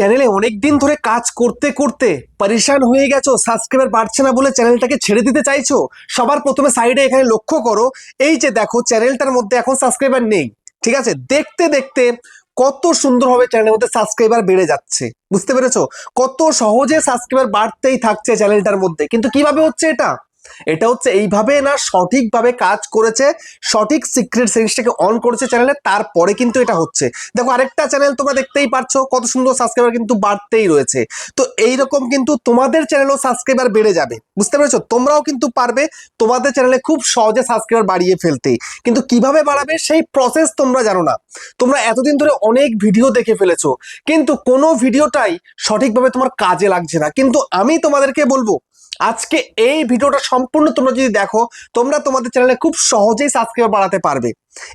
চ্যানেলে অনেক দিন ধরে কাজ করতে করতে পরিশান হয়ে গেছো সাবস্ক্রাইবার বাড়ছে না বলে চ্যানেলটাকে ছেড়ে দিতে চাইছো? সবার প্রথমে সাইডে এখানে লক্ষ্য করো, এই যে দেখো চ্যানেলটার মধ্যে এখন সাবস্ক্রাইবার নেই, ঠিক আছে? দেখতে দেখতে কত সুন্দরভাবে চ্যানেলের মধ্যে সাবস্ক্রাইবার বেড়ে যাচ্ছে, বুঝতে পেরেছ? কত সহজে সাবস্ক্রাইবার বাড়তেই থাকছে চ্যানেলটার মধ্যে, কিন্তু কীভাবে হচ্ছে এটা? এটা হচ্ছে এইভাবে না সঠিকভাবে কাজ করেছে, সঠিক সিক্রেট সেন্সটাকে অন করেছে চ্যানেলে তারপরে কিন্তু এটা হচ্ছে। দেখো আরেকটা চ্যানেল তোমরা দেখতেই পারছ, কত সুন্দর সাবস্ক্রাইবার কিন্তু বাড়তেই রয়েছে। তো এইরকম কিন্তু তোমাদের চ্যানেলও সাবস্ক্রাইবার বেড়ে যাবে, বুঝতে পেরেছ? তোমরাও কিন্তু পারবে তোমাদের চ্যানেলে খুব সহজে সাবস্ক্রাইবার বাড়িয়ে ফেলতে। কিন্তু কীভাবে বাড়াবে সেই প্রসেস তোমরা জানো না। তোমরা এতদিন ধরে অনেক ভিডিও দেখে ফেলেছো, কিন্তু কোনো ভিডিওটাই সঠিকভাবে তোমার কাজে লাগছে না। কিন্তু আমি তোমাদেরকে বলব আজকে এই ভিডিওটা সম্পূর্ণ তোমরা যদি দেখো, তোমরা তোমাদের চ্যানেলে খুব সহজেই সাবস্ক্রাইবার বাড়াতে পারবে।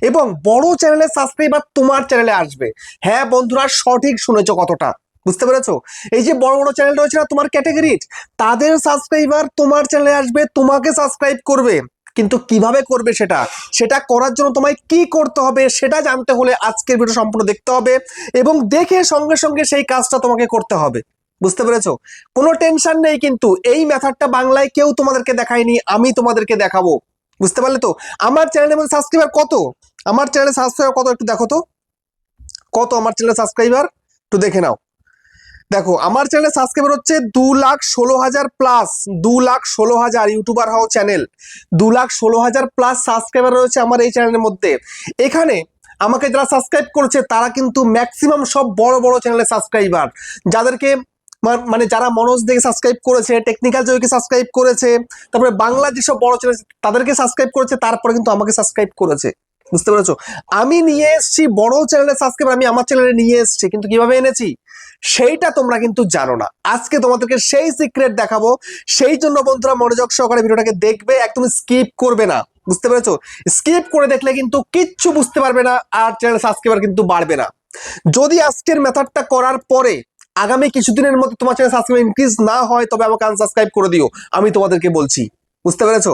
এবং বড় চ্যানেলের সাবস্ক্রাইবার তোমার চ্যানেলে আসবে। হ্যাঁ বন্ধুরা, সঠিক শুনেছো কতটা? বুঝতে পেরেছ? এই যে বড় বড় চ্যানেল রয়েছে না তোমার ক্যাটাগরির তাদের সাবস্ক্রাইবার তোমার চ্যানেলে আসবে, তোমাকে সাবস্ক্রাইব করবে। কিন্তু কীভাবে করবে সেটা? সেটা করার জন্য তোমায় কি করতে হবে সেটা জানতে হলে আজকের ভিডিও সম্পূর্ণ দেখতে হবে এবং দেখে সঙ্গে সঙ্গে সেই কাজটা তোমাকে করতে হবে। বুঝতে পেরেছ? কোনো টেনশন নেই কিন্তু, এই মেথডটা বাংলায় কেউ তোমাদেরকে দেখায়নি, আমি তোমাদেরকে দেখাবো। বুঝতে পারলে তো? আমার চ্যানেলের মধ্যে সাবস্ক্রাইবার কত? আমার চ্যানেলে সাবস্ক্রাইবার কত একটু দেখো তো। কত আমার চ্যানেলে সাবস্ক্রাইবার একটু দেখে নাও। দেখো, আমার চ্যানেলে সাবস্ক্রাইবার হচ্ছে দু লাখ ষোলো হাজার প্লাস দু লাখ ষোলো হাজার ইউটিউবার হও চ্যানেল দু লাখ ষোলো হাজার প্লাস সাবস্ক্রাইবার রয়েছে আমার এই চ্যানেলের মধ্যে। এখানে আমাকে যারা সাবস্ক্রাইব করেছে, তারা কিন্তু ম্যাক্সিমাম সব বড় বড় চ্যানেলের সাবস্ক্রাইবার যাদেরকে মানে যারা মনোজ দেখে সাবস্ক্রাইব করেছে টেকনিক্যাল জয়কে সাবস্ক্রাইব করেছে, তারপরে বাংলা যেসব বড় চ্যানেল তাদেরকে সাবস্ক্রাইব করেছে, তারপরে কিন্তু আমাকে সাবস্ক্রাইব করেছে। বুঝতে পেরেছ? আমি নিয়ে এসেছি, বড় চ্যানেলের সাবস্ক্রাইব আমি আমার চ্যানেলে নিয়ে এসেছি, কিন্তু কীভাবে এনেছি? সেইটা তোমরা কিন্তু জানো না। আজকে তোমাদেরকে সেই সিক্রেট দেখাবো। সেই জন্য বন্ধুরা মনোযোগ সহকারে ভিডিওটাকে দেখবে, একদম স্কিপ করবে না। বুঝতে পেরেছ? স্কিপ করে দেখলে কিন্তু কিচ্ছু বুঝতে পারবে না, আর চ্যানেল সাবস্ক্রাইবার কিন্তু বাড়বে না। যদি আজকের মেথডটা করার পরে আগামী কিছুদিনের মধ্যে তোমার চ্যানেল সাবস্ক্রাইব ইনক্রিজ না হয়, তবে আমাকে আনসাবস্ক্রাইব করে দিও। আমি তোমাদেরকে বলছি, বুঝতে পেরেছ?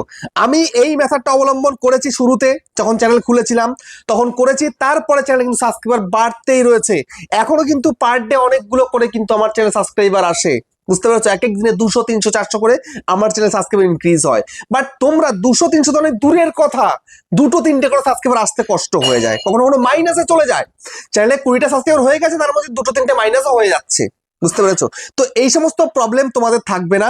আমি এই মেথডটা অবলম্বন করেছি শুরুতে, যখন চ্যানেল খুলেছিলাম, তখন করেছি, তারপরে চ্যানেল কিন্তু সাবস্ক্রাইবার বাড়তেই রয়েছে। এখনও কিন্তু পার ডে অনেকগুলো করে কিন্তু আমার চ্যানেল সাবস্ক্রাইবার আসে। বুঝতে পারছ? এক এক দিনে দুশো, তিনশো, চারশো করে আমার চ্যানেল সাবস্ক্রাইবার ইনক্রিজ হয়। বাট তোমরা দুশো, তিনশো তো অনেক দূরের কথা। দুটো, তিনটে করে সাবস্ক্রাইবার আসতে কষ্ট হয়ে যায়। কখনো কখনো মাইনাসে চলে যায়। চ্যানেলে কুড়িটা সাবস্ক্রাইবার হয়ে গেছে, তার মধ্যে দুটো, তিনটে মাইনাসও হয়ে যাচ্ছে। বুঝতে পেরেছ? তো এই সমস্ত প্রবলেম তোমাদের থাকবে না।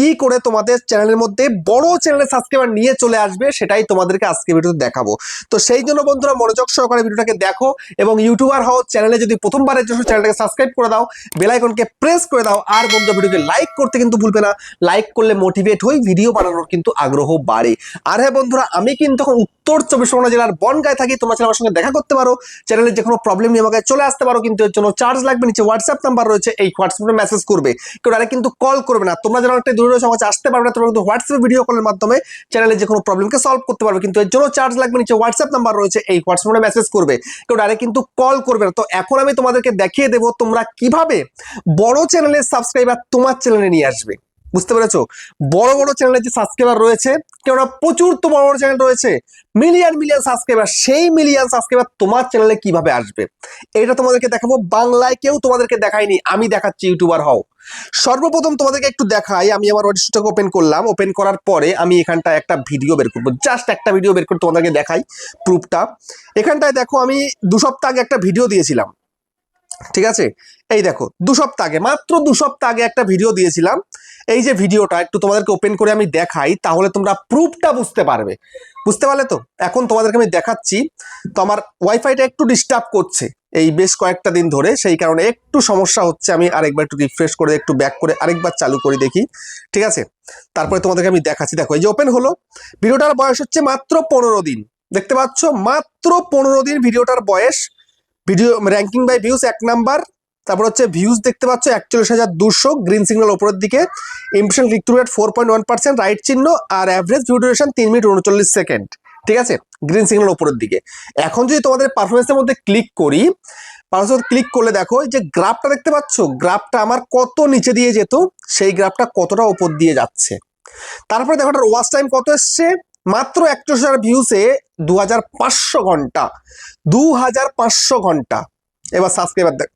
কি করে তোমাদের চ্যানেলের মধ্যে বড় চ্যানেলের সাবস্ক্রাইবার নিয়ে চলে আসবে সেটাই তোমাদেরকে আজকে ভিডিওতে দেখাবো। তো সেই জন্য বন্ধুরা মনোযোগ সহকারে ভিডিওটাকে দেখো এবং ইউটিউবার হও, চ্যানেলে যদি প্রথমবারের জন্য চ্যানেলটাকে সাবস্ক্রাইব করে দাও বেল আইকনকে প্রেস করে দাও আর বন্ধু ভিডিওকে লাইক করতে কিন্তু ভুলবে না। লাইক করলে মোটিভেট হই ভিডিও বানানোর কিন্তু আগ্রহ বাড়ে। আর হ্যাঁ বন্ধুরা, আমি কিন্তু এখন উত্তর চব্বিশ পরগনা জেলার বনগায় থাকি, তোমরা চ্যানেল আমার সঙ্গে দেখা করতে পারো। চ্যানেলের যে কোনো প্রবলেম নিয়ে আমাকে চলে আসতে পারো, কিন্তু এর জন্য চার্জ লাগবে, নিচে হোয়াটসঅ্যাপ নাম্বার রয়েছে, এই হোয়াটসঅ্যাপে মেসেজ করবে। কেউ ডাইরেক্ট কিন্তু কল করবে না। তোমরা যারা একটা রয়েছে আমার আসতে পারবে না। তোমরা কিন্তু হোয়াটসঅ্যাপ ভিডিও কলের মাধ্যমে চ্যানেলে যে কোনো প্রবলেমকে সলভ করতে পারবে। কিন্তু এর জন্য চার্জ লাগবে, নিচে হোয়াটসঅ্যাপ নাম্বার রয়েছে, এই হোয়াটসঅ্যাপে মেসেজ করবে। কেউ ডাইরেক্ট কিন্তু কল করবে না। তো এখন আমি তোমাদেরকে দেখিয়ে দেবো তোমরা কীভাবে বড় চ্যানেলের সাবস্ক্রাইবার তোমার চ্যানেলে নিয়ে আসবে। বুঝতে পেরেছ? বড় বড় চ্যানেলের যে সাবস্ক্রাইবার রয়েছে, কেননা প্রচুর তো বড় বড় চ্যানেল রয়েছে মিলিয়ন মিলিয়ন সাবস্ক্রাইবার সেই মিলিয়ন সাবস্ক্রাইবার তোমার চ্যানেলে কীভাবে আসবে? এটা তোমাদেরকে দেখাবো, বাংলায় কেউ তোমাদেরকে দেখায়নি, আমি দেখাচ্ছি ইউটিউবার হও। সর্বপ্রথম তোমাদেরকে একটু দেখাই, আমি আমার ওয়েবসাইটটাকে ওপেন করলাম ওপেন করার পরে আমি এখানটায় একটা ভিডিও বের করব। জাস্ট একটা ভিডিও বের করে তোমাদেরকে দেখাই প্রুফটা এখানটায় দেখো, আমি দু সপ্তাহ আগে একটা ভিডিও দিয়েছিলাম। ঠিক আছে? এই দেখো, দু সপ্তাহ আগে, মাত্র দু সপ্তাহ আগে একটা ভিডিও দিয়েছিলাম। এই যে ভিডিওটা একটু তোমাদেরকে ওপেন করে আমি দেখাই, তাহলে তোমরা প্রুফটা বুঝতে পারবে। বুঝতে পারলে তো? এখন তোমাদেরকে আমি দেখাচ্ছি, তো আমার ওয়াইফাইটা একটু ডিস্টার্ব করছে এই বেশ কয়েকটা দিন ধরে, সেই কারণে একটু সমস্যা হচ্ছে, আমি আরেকবার একটু রিফ্রেশ করে, একটু ব্যাক করে আরেকবার চালু করে দেখি, ঠিক আছে? তারপরে তোমাদেরকে আমি দেখাচ্ছি। দেখো, এই যে ওপেন হলো, ভিডিওটার বয়স হচ্ছে মাত্র পনেরো দিন। দেখতে পাচ্ছ? মাত্র পনেরো দিন ভিডিওটার বয়স। ভিডিও র্যাঙ্কিং বাই ভিউজ এক নাম্বার তারপর হচ্ছে ভিউজ দেখতে পাচ্ছ একচল্লিশ হাজার দুশো গ্রিন সিগন্যাল ওপরের দিকে। Impression click to rate four point one percent right চিহ্ন আর অ্যাভারেজ ভিউ ডিউরেশন তিন মিনিট উনচল্লিশ সেকেন্ড ঠিক আছে? গ্রিন সিগন্যাল ওপরের দিকে। এখন যদি তোমাদের পারফরমেন্সের মধ্যে ক্লিক করি পারফরমেন্স ক্লিক করলে দেখো যে গ্রাফটা দেখতে পাচ্ছ? গ্রাফটা আমার কত নিচে দিয়ে যেত, সেই গ্রাফটা কতটা ওপর দিয়ে যাচ্ছে। তারপরে দেখো ওটার ওয়াচ টাইম কত এসছে? মাত্র একচল্লিশ হাজার ভিউসে দু হাজার পাঁচশো ঘণ্টা। দু হাজার পাঁচশো ঘণ্টা। এবার সাবস্ক্রাইবার দেখ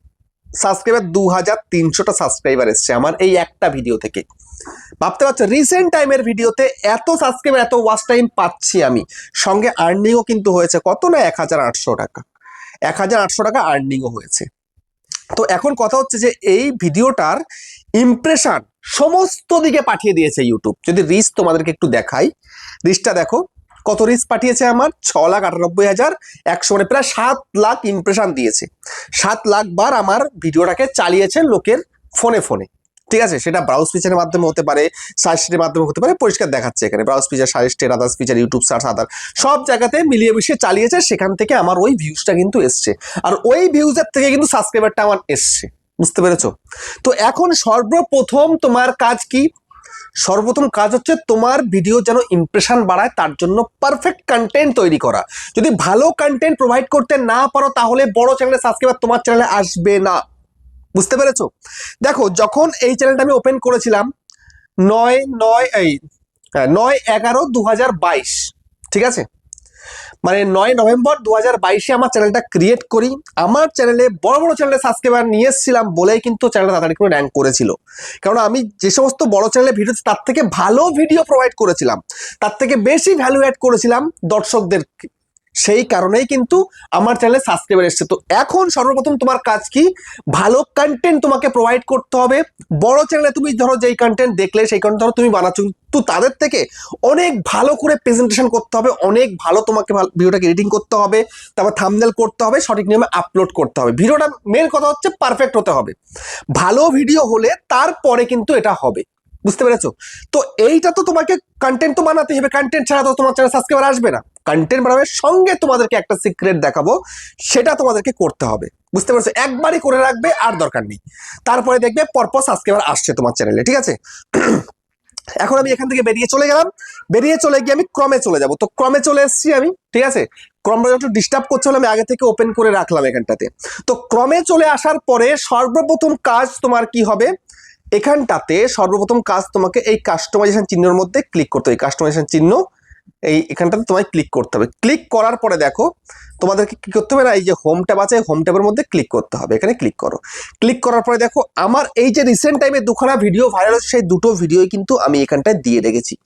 সাবস্ক্রাইবার দু হাজার তিনশোটা সাবস্ক্রাইবার এসছে আমার এই একটা ভিডিও থেকে। ভাবতে পারছ রিসেন্ট টাইমের ভিডিওতে এত সাবস্ক্রাইবার এত ওয়াচ টাইম পাচ্ছি আমি। সঙ্গে আর্নিংও কিন্তু হয়েছে, কত না এক হাজার আটশো টাকা। এক হাজার আটশো টাকা আর্নিংও হয়েছে। তো এখন কথা হচ্ছে যে এই ভিডিওটার ইমপ্রেশন সমস্ত দিকে পাঠিয়ে দিয়েছে ইউটিউব যদি রিস তোমাদেরকে একটু দেখাই রিসটা দেখো কত রিস পাঠিয়েছে আমার? ছ লাখ আটানব্বই হাজার একশো মানে প্রায় সাত লাখ ইমপ্রেশন দিয়েছে। সাত লাখ বার আমার ভিডিওটাকে চালিয়েছে লোকের ফোনে ফোনে ঠিক আছে? সেটা ব্রাউজ ফিচারের মাধ্যমে হতে পারে সাজেস্টের মাধ্যমে হতে পারে, পরিষ্কার দেখাচ্ছে এখানে। Browse feature সাজেস্টের others feature YouTube search other সব জায়গাতে মিলিয়ে মিশিয়ে চালিয়েছে, সেখান থেকে আমার ওই ভিউজটা কিন্তু এসছে। আর ওই ভিউজের থেকে কিন্তু সাবস্ক্রাইবারটা আমার এসছে। বুঝতে পেরেছ? তো এখন সর্বপ্রথম তোমার কাজ কি? সর্বপ্রথম কাজ হচ্ছে তোমার ভিডিও যেন ইমপ্রেশন বাড়ায় তার জন্য পারফেক্ট কন্টেন্ট তৈরি করা। যদি ভালো কন্টেন্ট প্রোভাইড করতে না পারো তাহলে বড় চ্যানেলে সাবস্ক্রাইবার তোমার চ্যানেলে আসবে না। বুঝতে পেরেছ? দেখো যখন এই চ্যানেলটা আমি ওপেন করেছিলাম নয় নয় এই হ্যাঁ, নয় এগারো দু ঠিক আছে? মানে নয় নভেম্বর দু হাজার বাইশে আমার চ্যানেলটা ক্রিয়েট করি। আমার চ্যানেলে বড় বড় চ্যানেলে সাবস্ক্রাইবার নিয়ে এসেছিলাম বলেই কিন্তু চ্যানেলটা তাড়াতাড়ি করে র্যাঙ্ক করেছিল। কারণ আমি যে সমস্ত বড় চ্যানেলে ভিডিও তার থেকে ভালো ভিডিও প্রোভাইড করেছিলাম। তার থেকে বেশি ভ্যালু অ্যাড করেছিলাম দর্শকদের সেই কারণেই কিন্তু আমার চ্যানেলে সাবস্ক্রাইবার এসছে। তো এখন সর্বপ্রথম তোমার কাজ কি? ভালো কন্টেন্ট তোমাকে প্রোভাইড করতে হবে। বড় চ্যানেলে তুমি ধরো যেই কন্টেন্ট দেখলে, সেই কন্টেন্ট ধরো তুমি বানাচ্ছ, কিন্তু তাদের থেকে অনেক ভালো করে প্রেজেন্টেশন করতে হবে, অনেক ভালো তোমাকে ভিডিওটাকে এডিটিং করতে হবে, তারপর থামনেল করতে হবে, সঠিক নিয়মে আপলোড করতে হবে। ভিডিওটা মেন কথা হচ্ছে পারফেক্ট হতে হবে। ভালো ভিডিও হলে তারপরে কিন্তু এটা হবে। বুঝতে পেরেছ? তো এইটা তো তোমাকে কন্টেন্ট তো বানাতে হবে। কন্টেন্ট ছাড়া তো তোমার চ্যানেল সাবস্ক্রাইবার আসবে না। কন্টেন্ট বানাবে সঙ্গে তোমাদেরকে একটা সিক্রেট দেখাবো, সেটা তোমাদেরকে করতে হবে। বুঝতে পারছ? একবারই করে রাখবে, আর দরকার নেই। তারপরে দেখবে পরপর সাবস্ক্রাইবার আসছে তোমার চ্যানেলে ঠিক আছে? এখন আমি এখান থেকে বেরিয়ে চলে গেলাম। বেরিয়ে চলে গিয়ে আমি ক্রমে চলে যাব। তো ক্রমে চলে এসেছি আমি, ঠিক আছে? ক্রমটা একটু ডিস্টার্ব করছে আমি আগে থেকে ওপেন করে রাখলাম এখানটাতে। তো ক্রমে চলে আসার পরে সর্বপ্রথম কাজ তোমার কি হবে? এখানটাতে সর্বপ্রথম কাজ তোমাকে এই কাস্টমাইজেশন চিহ্নের মধ্যে ক্লিক করতে হবে। কাস্টমাইজেশন চিহ্ন এই এখানটাতে তোমায় ক্লিক করতে হবে। ক্লিক করার পরে দেখো তোমাদেরকে কি করতে হবে না? এই যে হোম ট্যাব আছে হোম ট্যাবের মধ্যে ক্লিক করতে হবে। এখানে ক্লিক করো। ক্লিক করার পরে দেখো, আমার এই যে রিসেন্ট টাইমে দুখানা ভিডিও ভাইরাল হচ্ছে সেই দুটো ভিডিওই কিন্তু আমি এখানটায় দিয়ে রেখেছি।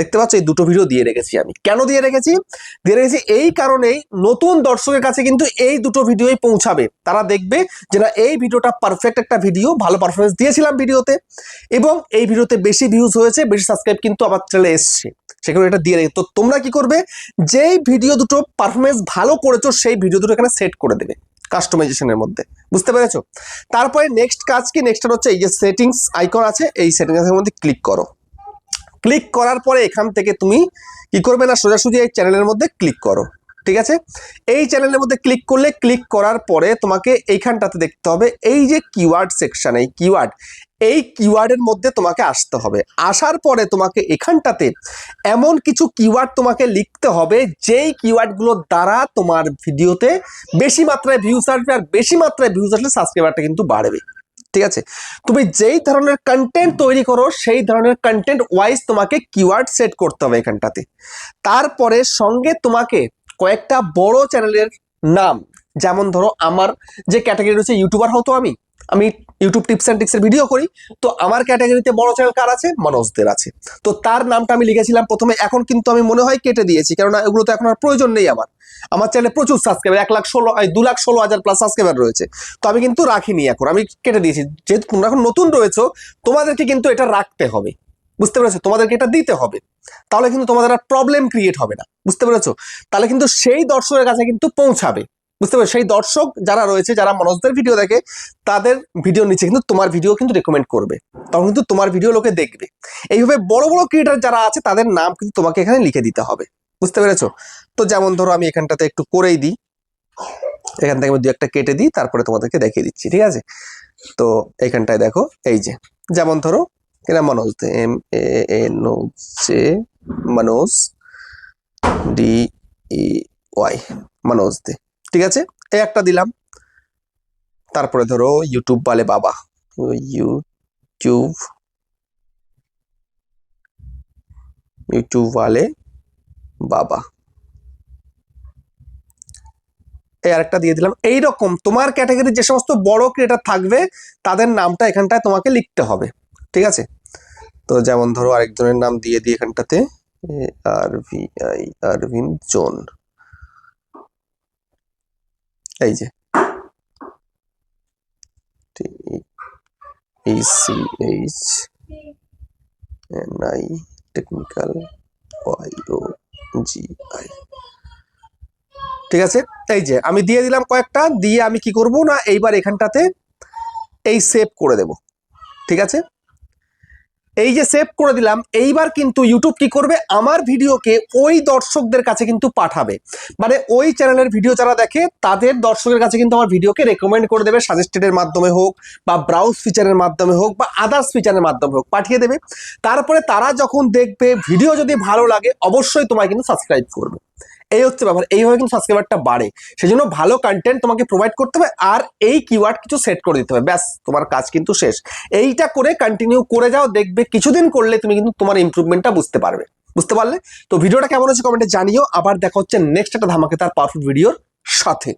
দেখতে পাচ্ছ? এই দুটো ভিডিও দিয়ে রেখেছি আমি। কেন দিয়ে রেখেছি? দিয়ে রেখেছি এই কারণেই নতুন দর্শকের কাছে কিন্তু এই দুটো ভিডিওই পৌঁছাবে। তারা দেখবে যে না, এই ভিডিওটা পারফেক্ট একটা ভিডিও ভালো পারফরমেন্স দিয়েছিলাম ভিডিওতে এবং এই ভিডিওতে বেশি ভিউজ হয়েছে, বেশি সাবস্ক্রাইব কিন্তু আমার চ্যানেলে এসছে। সেখানে এটা দিয়ে রেখে তো তোমরা কি করবে? যেই ভিডিও দুটো পারফরমেন্স ভালো করেছ সেই ভিডিও দুটো এখানে সেট করে দেবে কাস্টমাইজেশনের মধ্যে। বুঝতে পেরেছ? তারপরে নেক্সট কাজ কি? নেক্সট হচ্ছে এই যে সেটিংস আইকন আছে, এই সেটিংসের মধ্যে ক্লিক করো। ক্লিক করার পরে এখান থেকে তুমি কি করবে না, সোজাসুজি এই চ্যানেলের মধ্যে ক্লিক করো। ঠিক আছে? এই চ্যানেলের মধ্যে ক্লিক করলে ক্লিক করার পরে তোমাকে এইখানটাতে দেখতে হবে, এই যে কিওয়ার্ড সেকশন এই কিওয়ার্ড এই কিওয়ার্ডের মধ্যে তোমাকে আসতে হবে। আসার পরে তোমাকে এখানটাতে এমন কিছু কিওয়ার্ড তোমাকে লিখতে হবে, যেই কিওয়ার্ডগুলোর দ্বারা তোমার ভিডিওতে বেশি মাত্রায় ভিউজ আসবে আর বেশি মাত্রায় ভিউজ আসলে সাবস্ক্রাইবারটা কিন্তু বাড়বে। ঠিক আছে? তুমি যেই ধরনের কন্টেন্ট তৈরি করো, সেই ধরনের কন্টেন্ট ওয়াইজ তোমাকে কিওয়ার্ড সেট করতে হবে এখানটাতে। তারপরে সঙ্গে তোমাকে কয়েকটা বড় চ্যানেলের নাম। যেমন ধরো আমার যে ক্যাটাগরি রয়েছে ইউটিউবার হতো আমি। আমি ইউটিউব টিপস অ্যান্ড টিক্সের ভিডিও করি। তো আমার ক্যাটাগরিতে বড় চ্যানেল কার আছে? মনোজদের আছে। তো তার নামটা আমি লিখেছিলাম প্রথমে। এখন কিন্তু আমি মনে হয় কেটে দিয়েছি, কেননা এগুলো তো এখন আর প্রয়োজন নেই আমার। আমার চ্যানেলে প্রচুর সাবস্ক্রাইবার এক লাখ ষোলো দু লাখ ষোলো হাজার প্লাস সাবস্ক্রাইবার রয়েছে। তো আমি কিন্তু রাখিনি এখন, আমি কেটে দিয়েছি। যেহেতু এখন নতুন রয়েছো, তোমাদেরকে কিন্তু এটা রাখতে হবে। বুঝতে পেরেছ? তোমাদেরকে এটা দিতে হবে। তাহলে কিন্তু তোমাদের আর প্রবলেম ক্রিয়েট হবে না। বুঝতে পেরেছ? তাহলে কিন্তু সেই দর্শকের কাছে কিন্তু পৌঁছাবে। বুঝতে পারছ? সেই দর্শক যারা রয়েছে, যারা মনোজদের ভিডিও দেখে, তাদের ভিডিও নিচে কিন্তু তোমার ভিডিও কিন্তু রেকমেন্ড করবে। তখন কিন্তু তোমার ভিডিও লোকে দেখবে। এইভাবে বড় বড় ক্রিয়েটার যারা আছে, তাদের নাম কিন্তু তোমাকে এখানে লিখে দিতে হবে। বুঝতে পেরেছ? তো যেমন ধরো, আমি এখানটাতে একটু করেই দিই। এখান থেকে আমি দু একটা কেটে দিই, তারপরে তোমাদেরকে দেখিয়ে দিচ্ছি, ঠিক আছে? তো এখানটায় দেখো, এই যে। যেমন ধরো Manoj Dey M, A N O J Manoj D, E, Y Manoj Dey. ঠিক আছে? এই একটা দিলাম। তারপরে ধরো ইউটিউব বালে বাবা। ইউটিউব ইউটিউব वाले বাবা। এই আরেকটা দিয়ে দিলাম। এই রকম তোমার ক্যাটাগরি যে সমস্ত বড় ক্রিয়েটার থাকবে, তাদের নামটা এখানটায় তোমাকে লিখতে হবে। ঠিক আছে? তো যেমন ধরো আরেকজনের নাম দিয়ে দিই এখানটাতে R V I Irvin zone. এই যে। H N I technical Y O G I. ঠিক আছে? এই যে, আমি দিয়ে দিলাম কয়েকটা, দিয়ে আমি কি করব না, এইবার এখানটাতে এই সেভ করে দেব। ঠিক আছে? এই যে সেভ করে দিলাম, এইবার কিন্তু ইউটিউব কি করবে? আমার ভিডিওকে ওই দর্শকদের কাছে কিন্তু পাঠাবে। মানে ওই চ্যানেলের ভিডিও যারা দেখে, তাদের দর্শকের কাছে কিন্তু আমার ভিডিওকে রেকমেন্ড করে দেবে। সাজেস্টেডের মাধ্যমে হোক বা ব্রাউজ ফিচারের মাধ্যমে হোক বা আদার্স ফিচারের মাধ্যমে হোক, পাঠিয়ে দেবে। তারপরে তারা যখন দেখবে ভিডিও যদি ভালো লাগে, অবশ্যই তোমায় কিন্তু সাবস্ক্রাইব করবে। এই হচ্ছে ব্যাপার, এইভাবে কিন্তু সাবস্ক্রাইবারটা বাড়ে। সেই জন্য ভালো কন্টেন্ট তোমাকে প্রোভাইড করতে হবে আর এই কিওয়ার্ড কিছু সেট করে দিতে হবে। ব্যাস, তোমার কাজ কিন্তু শেষ। এইটা করে কন্টিনিউ করে যাও, দেখবে কিছুদিন করলে তুমি কিন্তু তোমার ইম্প্রুভমেন্টটা বুঝতে পারবে। বুঝতে পারলে? তো ভিডিওটা কেমন হচ্ছে কমেন্টে জানিও। আবার দেখা হচ্ছে নেক্সট একটা ধামাকে তার পারফেক্ট ভিডিওর সাথে।